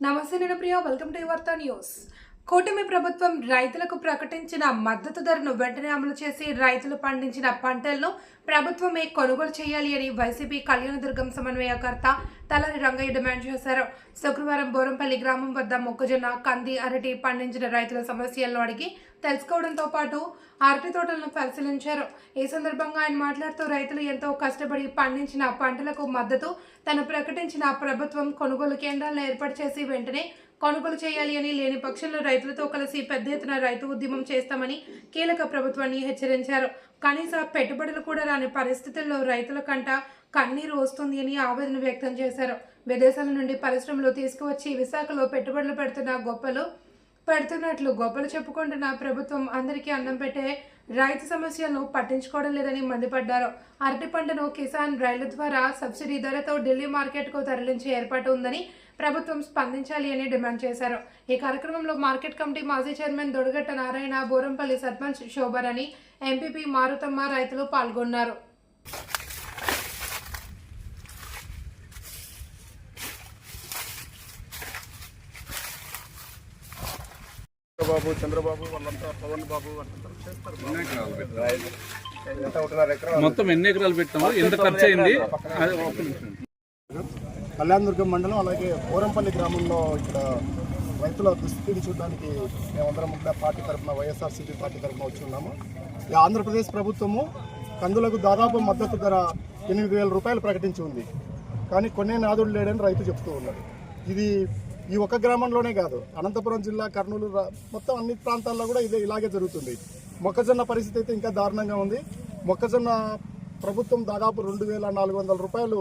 నమస్తే నేను Priya welcome to Vaartha news కూటమి ప్రభుత్వం రైతులకు ప్రకటించిన మద్దతు ధరను వెంటనే అమలు చేసి రైతులు పండించిన పంటలను ప్రభుత్వమే కొనుగోలు చేయాలి అని వైసీపీ కళ్యాణదుర్గం సమన్వయకర్త తలని రంగయ్య డిమాండ్ చేశారు. శుక్రవారం బోరంపల్లి గ్రామం వద్ద మొక్కజొన్న కంది అరటి పండించిన రైతుల సమస్యలను అడిగి తెలుసుకోవడంతో పాటు అరటి తోటలను పరిశీలించారు. ఈ సందర్భంగా ఆయన మాట్లాడుతూ రైతులు ఎంతో కష్టపడి పండించిన పంటలకు మద్దతు తను ప్రకటించిన ప్రభుత్వం కొనుగోలు కేంద్రాలను ఏర్పాటు చేసి వెంటనే కొనుగోలు చేయాలి అని లేని పక్షంలో రైతులతో కలిసి పెద్ద ఎత్తున రైతు ఉద్యమం చేస్తామని కీలక ప్రభుత్వాన్ని హెచ్చరించారు. కనీస పెట్టుబడులు కూడా రాని పరిస్థితుల్లో రైతుల కంట కన్నీరు వస్తుంది అని ఆవేదన వ్యక్తం చేశారు. విదేశాల నుండి పరిశ్రమలు తీసుకువచ్చి విశాఖలో పెట్టుబడులు పెడుతున్న గొప్పలు పెడుతున్నట్లు గొప్పలు చెప్పుకుంటున్న ప్రభుత్వం అందరికీ అన్నం పెట్టే రైతు సమస్యలను పట్టించుకోవడం లేదని మండిపడ్డారు. అరటి పంటను కిసాన్ రైలు ద్వారా సబ్సిడీ ధరతో ఢిల్లీ మార్కెట్కు తరలించే ఏర్పాటు ఉందని ప్రభుత్వం స్పందించాలి అని డిమాండ్ చేశారు. ఈ కార్యక్రమంలో మార్కెట్ కమిటీ మాజీ చైర్మన్ దొడగట్ట నారాయణ బోరంపల్లి సర్పంచ్ శోభరని ఎంపీపీ మారుతమ్మ రైతులు పాల్గొన్నారు. చంద్రబాబు చంద్రబాబు వాళ్ళంతా పవన్ బాబు వాళ్ళంతా చేస్తారు మొత్తం ఎన్ని ఎకరాలు పెట్టాము? ఎంత ఖర్చు అయింది. కళ్యాణదుర్గం మండలం అలాగే పోరంపల్లి గ్రామంలో ఇక్కడ రైతుల దుస్థితిని చూడడానికి మేమందరం కూడా పార్టీ తరఫున వైఎస్ఆర్సీపీ పార్టీ తరఫున వచ్చి ఉన్నాము. ఈ ఆంధ్రప్రదేశ్ ప్రభుత్వము కందులకు దాదాపు మద్దతు ధర ఎనిమిది వేల రూపాయలు ప్రకటించి ఉంది. కానీ కొన్నే నాదుడు లేడని రైతు చెప్తూ ఉన్నాడు. ఇది ఈ ఒక్క గ్రామంలోనే కాదు అనంతపురం జిల్లా కర్నూలు మొత్తం అన్ని ప్రాంతాల్లో కూడా ఇదే ఇలాగే జరుగుతుంది. మొక్కజొన్న పరిస్థితి అయితే ఇంకా దారుణంగా ఉంది. మొక్కజొన్న ప్రభుత్వం దాదాపు రెండు వేల నాలుగు వందల రూపాయలు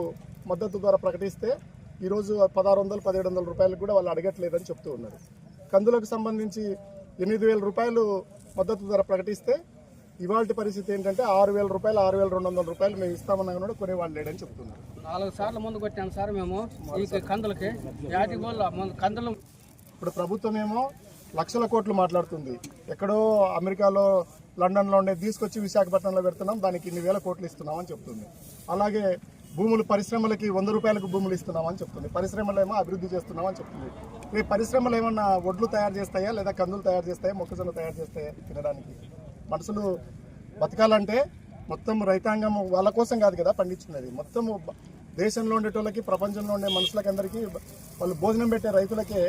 మద్దతు ధర ప్రకటిస్తే ఈరోజు పదహారు వందలు పదిహేడు వందల రూపాయలకు కూడా వాళ్ళు అడగట్లేదని చెప్తూ ఉన్నారు. కందులకు సంబంధించి ఎనిమిది వేల రూపాయలు మద్దతు ధర ప్రకటిస్తే ఇవాళ పరిస్థితి ఏంటంటే ఆరు వేల రూపాయలు ఆరు వేల రెండు వందల రూపాయలు మేము ఇస్తామన్నా కూడా కొనేవాళ్ళు లేడని చెప్తున్నారు. నాలుగు సార్లు ముందు కొట్టాం సార్ మేము ఈ కందులకి. యాటి కందులు. ఇప్పుడు ప్రభుత్వం ఏమో లక్షల కోట్లు మాట్లాడుతుంది. ఎక్కడో అమెరికాలో లండన్లో ఉండే తీసుకొచ్చి విశాఖపట్నంలో పెడుతున్నాం దానికి ఇన్ని వేల కోట్లు ఇస్తున్నామని చెప్తుంది. అలాగే భూములు పరిశ్రమలకి వంద రూపాయలకు భూములు ఇస్తున్నామని చెప్తుంది. పరిశ్రమలు ఏమో అభివృద్ధి చేస్తున్నామని చెప్తుంది. ఈ పరిశ్రమలు ఏమన్నా వడ్లు తయారు చేస్తాయా లేదా కందులు తయారు చేస్తాయా మొక్కజొన్న తయారు చేస్తాయా తినడానికి? మనుషులు బతకాలంటే మొత్తం రైతాంగం వాళ్ళ కోసం కాదు కదా పండించుకునేది. మొత్తం దేశంలో ఉండేటోళ్ళకి ప్రపంచంలో ఉండే మనుషులకి అందరికీ వాళ్ళు భోజనం పెట్టే రైతులకే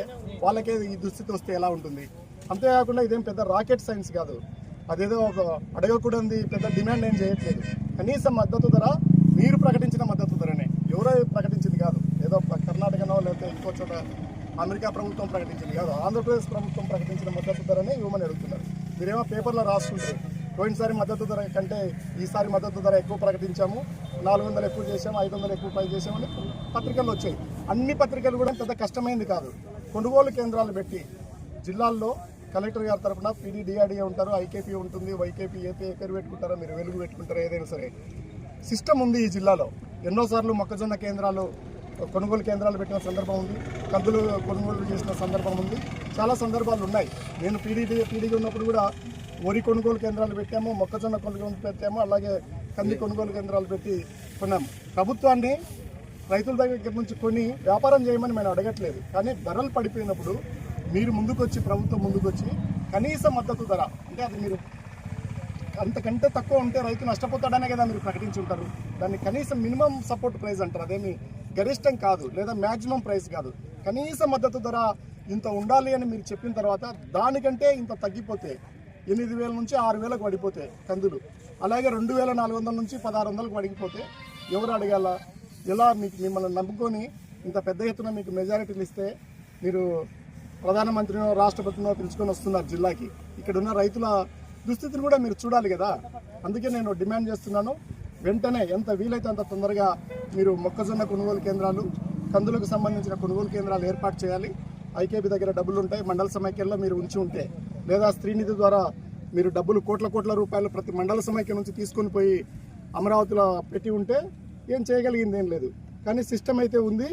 వాళ్ళకే ఈ దుస్థితి వస్తే ఎలా ఉంటుంది? అంతేకాకుండా ఇదేం పెద్ద రాకెట్ సైన్స్ కాదు. అదేదో ఒక అడగకూడదు పెద్ద డిమాండ్ ఏం చేయట్లేదు. కనీసం మద్దతు ధర మీరు ప్రకటించిన మద్దతు ధరనే. ఎవరో ప్రకటించింది కాదు. ఏదో కర్ణాటకనో లేకపోతే ఇంకో చోట అమెరికా ప్రభుత్వం ప్రకటించింది కాదు. ఆంధ్రప్రదేశ్ ప్రభుత్వం ప్రకటించిన మద్దతు ధరనే ఇవ్వమని అడుగుతున్నారు. మీరేమో పేపర్లో రాసుకుంటే పోయినసారి మద్దతు ధర కంటే ఈసారి మద్దతు ధర ఎక్కువ ప్రకటించాము. నాలుగు వందలు ఎక్కువ చేసాము ఐదు వందలు ఎక్కువ పై చేసామని పత్రికలు వచ్చాయి. అన్ని పత్రికలు కూడా పెద్ద కష్టమైంది కాదు. కొనుగోలు కేంద్రాలు పెట్టి జిల్లాల్లో కలెక్టర్ గారి తరఫున పీడీ డిఆర్డీఏ ఉంటారు ఐకేపీ ఉంటుంది వైకేపీ ఏపీ ఏ పేరు పెట్టుకుంటారో మీరు వెలుగు పెట్టుకుంటారో ఏదైనా సరే. సిస్టమ్ ఉంది ఈ జిల్లాలో. ఎన్నోసార్లు మొక్కజొన్న కేంద్రాలు కొనుగోలు కేంద్రాలు పెట్టిన సందర్భం ఉంది. కందులు కొనుగోలు చేసిన సందర్భం ఉంది. చాలా సందర్భాలు ఉన్నాయి. నేను పీడీ పీడీగా ఉన్నప్పుడు కూడా వరి కొనుగోలు కేంద్రాలు పెట్టాము మొక్కజొన్న కొనుగోలు పెట్టాము అలాగే కంది కొనుగోలు కేంద్రాలు పెట్టి కొన్నాము. ప్రభుత్వాన్ని రైతుల దగ్గర నుంచి కొని వ్యాపారం చేయమని మేము అడగట్లేదు. కానీ ధరలు పడిపోయినప్పుడు మీరు ముందుకొచ్చి ప్రభుత్వం ముందుకొచ్చి కనీస మద్దతు ధర అంటే అది మీరు అంతకంటే తక్కువ ఉంటే రైతు నష్టపోతాడనే కదా మీరు ప్రకటించి ఉంటారు. దాన్ని కనీసం మినిమం సపోర్ట్ ప్రైస్ అంటారు. అదేమి గరిష్టం కాదు లేదా మ్యాక్సిమం ప్రైస్ కాదు. కనీస మద్దతు ధర ఇంత ఉండాలి అని మీరు చెప్పిన తర్వాత దానికంటే ఇంత తగ్గిపోతే ఎనిమిది వేల నుంచి ఆరు వేలకు పడిపోతే కందులు. అలాగే రెండు వేల నాలుగు వందల నుంచి పదహారు వందలకు పడిపోతే ఎవరు అడగాల? ఎలా మీకు మిమ్మల్ని నమ్ముకొని ఇంత పెద్ద ఎత్తున మీకు మెజారిటీలు ఇస్తే మీరు ప్రధానమంత్రినో రాష్ట్రపతినో పిలుచుకొని వస్తున్నారు జిల్లాకి. ఇక్కడ ఉన్న రైతుల దుస్థితిని కూడా మీరు చూడాలి కదా. అందుకే నేను డిమాండ్ చేస్తున్నాను. వెంటనే ఎంత వీలైతే అంత తొందరగా మీరు మొక్కజొన్న కొనుగోలు కేంద్రాలు కందులకు సంబంధించిన కొనుగోలు కేంద్రాలు ఏర్పాటు చేయాలి. ఐకేపీ దగ్గర డబ్బులు ఉంటాయి మండల సమైక్యంలో మీరు ఉంచి ఉంటే. లేదా స్త్రీనిధి ద్వారా మీరు డబ్బులు కోట్ల కోట్ల రూపాయలు ప్రతి మండల సమైక్య నుంచి తీసుకొని పోయి అమరావతిలో పెట్టి ఉంటే ఏం చేయగలిగింది ఏం లేదు. కానీ సిస్టమ్ అయితే ఉంది.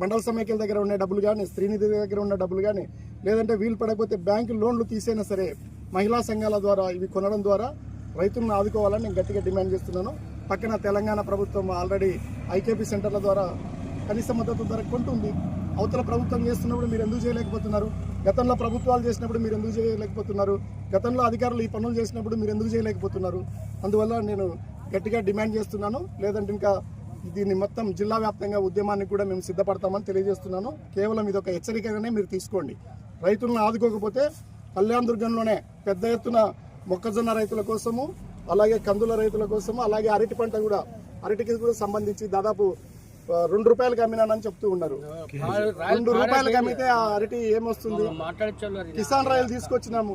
మండల సమైక్యల దగ్గర ఉండే డబ్బులు కానీ స్త్రీనిధి దగ్గర ఉన్న డబ్బులు కానీ లేదంటే వీలు పడకపోతే బ్యాంకు లోన్లు తీసైనా సరే మహిళా సంఘాల ద్వారా ఇవి కొనడం ద్వారా రైతులను ఆదుకోవాలని నేను గట్టిగా డిమాండ్ చేస్తున్నాను. పక్కన తెలంగాణ ప్రభుత్వం ఆల్రెడీ ఐకేపీ సెంటర్ల ద్వారా కనీస మద్దతు ధర కొంటుంది. అవతల ప్రభుత్వం చేస్తున్నప్పుడు మీరు ఎందుకు చేయలేకపోతున్నారు? గతంలో ప్రభుత్వాలు చేసినప్పుడు మీరు ఎందుకు చేయలేకపోతున్నారు? గతంలో అధికారులు ఈ పనులు చేసినప్పుడు మీరు ఎందుకు చేయలేకపోతున్నారు? అందువల్ల నేను గట్టిగా డిమాండ్ చేస్తున్నాను. లేదంటే ఇంకా దీన్ని మొత్తం జిల్లా వ్యాప్తంగా ఉద్యమానికి కూడా మేము సిద్ధపడతామని తెలియజేస్తున్నాను. కేవలం ఇది ఒక హెచ్చరికగానే మీరు తీసుకోండి. రైతులను ఆదుకోకపోతే కళ్యాణ దుర్గంలోనే పెద్ద ఎత్తున మొక్కజొన్న రైతుల కోసము అలాగే కందుల రైతుల కోసము అలాగే అరటి పంట కూడా అరటికి కూడా సంబంధించి దాదాపు రెండు రూపాయలకి అమ్మినానని చెప్తూ ఉన్నారు. రెండు రూపాయలకి అమ్మితే ఆ అరటి ఏమొస్తుంది? కిసాన్ రైలు తీసుకొచ్చినాము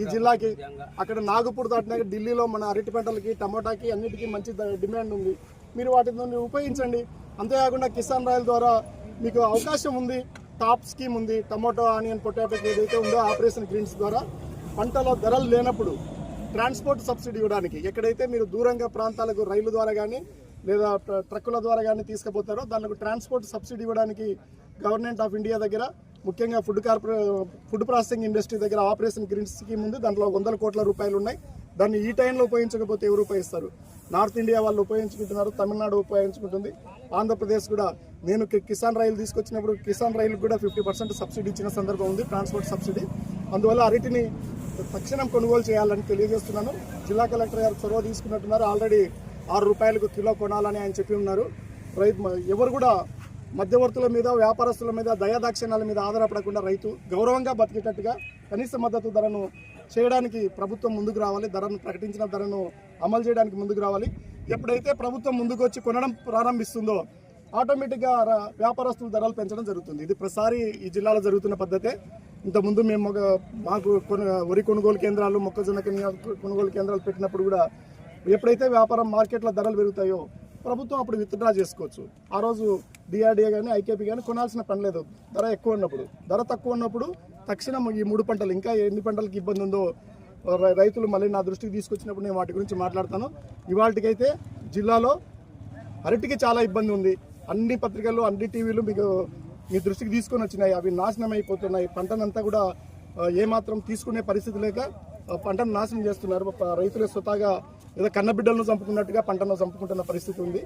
ఈ జిల్లాకి. అక్కడ నాగపూర్ దాటినాక ఢిల్లీలో మన అరటి పంటలకి టమోటాకి అన్నిటికీ మంచి డిమాండ్ ఉంది. మీరు వాటి నుండి ఉపయోగించండి. అంతేకాకుండా కిసాన్ రైల్ ద్వారా మీకు అవకాశం ఉంది. టాప్ స్కీమ్ ఉంది. టమోటో ఆనియన్ పొటాటో ఏదైతే ఉందో ఆపరేషన్ గ్రీన్స్ ద్వారా పంటలో ధరలు లేనప్పుడు ట్రాన్స్పోర్ట్ సబ్సిడీ ఇవ్వడానికి ఎక్కడైతే మీరు దూరంగా ప్రాంతాలకు రైలు ద్వారా కానీ లేదా ట్రక్కుల ద్వారా కానీ తీసుకుపోతారో దానికి ట్రాన్స్పోర్ట్ సబ్సిడీ ఇవ్వడానికి గవర్నమెంట్ ఆఫ్ ఇండియా దగ్గర ముఖ్యంగా ఫుడ్ కార్పొరే ఫుడ్ ప్రాసెసింగ్ ఇండస్ట్రీ దగ్గర ఆపరేషన్ గ్రీన్ స్కీమ్ ఉంది. దాంట్లో వందల కోట్ల రూపాయలు ఉన్నాయి. దాన్ని ఈ టైంలో ఉపయోగించకపోతే ఎవరు ఉపయోగిస్తారు? నార్త్ ఇండియా వాళ్ళు ఉపయోగించుకుంటున్నారు తమిళనాడు ఉపయోగించుకుంటుంది. ఆంధ్రప్రదేశ్ కూడా నేను కిసాన్ రైలు తీసుకొచ్చినప్పుడు కిసాన్ రైలు కూడా ఫిఫ్టీ పర్సెంట్ సబ్సిడీ ఇచ్చిన సందర్భం ఉంది. ట్రాన్స్పోర్ట్ సబ్సిడీ అందువల్ల అరటిని తక్షణం కొనుగోలు చేయాలని తెలియజేస్తున్నాను. జిల్లా కలెక్టర్ గారు చొరవ తీసుకున్నట్టున్నారు. ఆల్రెడీ ఆరు రూపాయలకు కిలో కొనాలని ఆయన చెప్పి ఉన్నారు. రైతు ఎవరు కూడా మధ్యవర్తుల మీద వ్యాపారస్తుల మీద దయాదాక్షిణ్యాల మీద ఆధారపడకుండా రైతు గౌరవంగా బతికేటట్టుగా కనీస మద్దతు ధరను చేయడానికి ప్రభుత్వం ముందుకు రావాలి. ధరను ప్రకటించిన ధరను అమలు చేయడానికి ముందుకు రావాలి. ఎప్పుడైతే ప్రభుత్వం ముందుకు వచ్చి కొనడం ప్రారంభిస్తుందో ఆటోమేటిక్గా ర- వ్యాపారస్తుల ధరలు పెంచడం జరుగుతుంది. ఇది ప్రతిసారి ఈ జిల్లాలో జరుగుతున్న పద్ధతే. ఇంతకుముందు మేము ఒక మాకు కొను వరి కొనుగోలు కేంద్రాలు మొక్కజొన్న కొనుగోలు కేంద్రాలు పెట్టినప్పుడు కూడా ఎప్పుడైతే వ్యాపారం మార్కెట్లో ధరలు పెరుగుతాయో ప్రభుత్వం అప్పుడు విత్డ్రా చేసుకోవచ్చు. ఆ రోజు డిఆర్డిఏ కానీ ఐకేపీ కానీ కొనాల్సిన పని లేదు. ధర ఎక్కువ ఉన్నప్పుడు. ధర తక్కువ ఉన్నప్పుడు తక్షణం ఈ మూడు పంటలు ఇంకా ఎన్ని పంటలకు ఇబ్బంది ఉందో రైతులు మళ్ళీ నా దృష్టికి తీసుకొచ్చినప్పుడు నేను వాటి గురించి మాట్లాడతాను. ఇవాళకైతే జిల్లాలో అరటికి చాలా ఇబ్బంది ఉంది. అన్ని పత్రికలు అన్ని టీవీలు మీకు మీ దృష్టికి తీసుకొని వచ్చినాయి. అవి నాశనం అయిపోతున్నాయి. పంటనంతా కూడా ఏమాత్రం తీసుకునే పరిస్థితి లేక పంటను నాశనం చేస్తున్నారు. రైతులే స్వతహాగా ఏదో కన్నబిడ్డలను చంపుకున్నట్టుగా పంటను చంపుకుంటున్న పరిస్థితి ఉంది.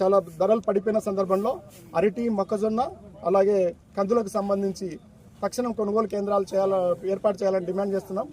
చాలా ధరలు పడిపోయిన సందర్భంలో అరటి మొక్కజొన్న అలాగే కందులకు సంబంధించి తక్షణం కొనుగోలు కేంద్రాలు చేయాల ఏర్పాటు చేయాలని డిమాండ్ చేస్తున్నాం.